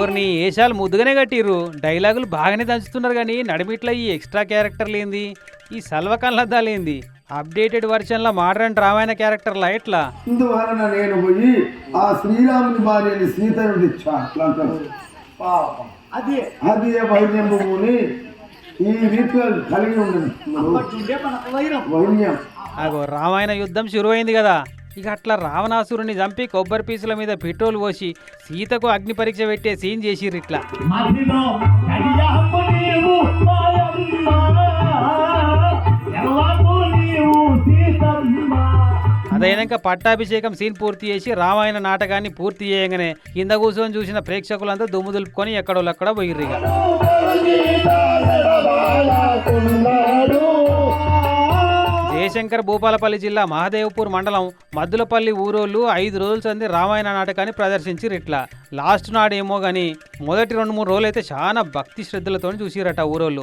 ఊరిని ఏషాలు ముద్దుగానే కట్టిర్రు. డైలాగులు బాగానే దంచుతున్నారు కానీ నడిమిట్ల ఈ ఎక్స్ట్రా క్యారెక్టర్లు ఏంది? ఈ సల్వకన్లద్దాలు ఏంది? అప్డేటెడ్ వర్షన్లో మోడర్న్ రామాయణ క్యారెక్టర్లా ఎట్లా? ఇందువలన నేను పోయి ఆ శ్రీరాముని భార్యని సీతను అది అది ఈ కలిగి ఉండదు అగో రామాయణ యుద్ధం శురువైంది కదా. ఇక అట్లా రావణాసురుని చంపి కొబ్బరి పీసుల మీద పెట్రోల్ పోసి సీతకు అగ్ని పరీక్ష పెట్టే సీన్ చేసిర్రు ఇట్లా. అదైనాక పట్టాభిషేకం సీన్ పూర్తి చేసి రామాయణ నాటకాన్ని పూర్తి చేయగానే కింద కూర్చొని చూసిన ప్రేక్షకులంతా దుమ్ము దులుపుకొని ఎక్కడోళ్ళు అక్కడ జయశంకర్ భూపాలపల్లి జిల్లా మహదేవ్పూర్ మండలం మద్దులపల్లి ఊరోళ్ళు ఐదు రోజుల సంది రామాయణ నాటకాన్ని ప్రదర్శించి ఇట్లా లాస్ట్ నాడేమో కానీ మొదటి రెండు మూడు రోజులు అయితే చాలా భక్తి శ్రద్ధలతో చూసిరట ఊరోళ్ళు.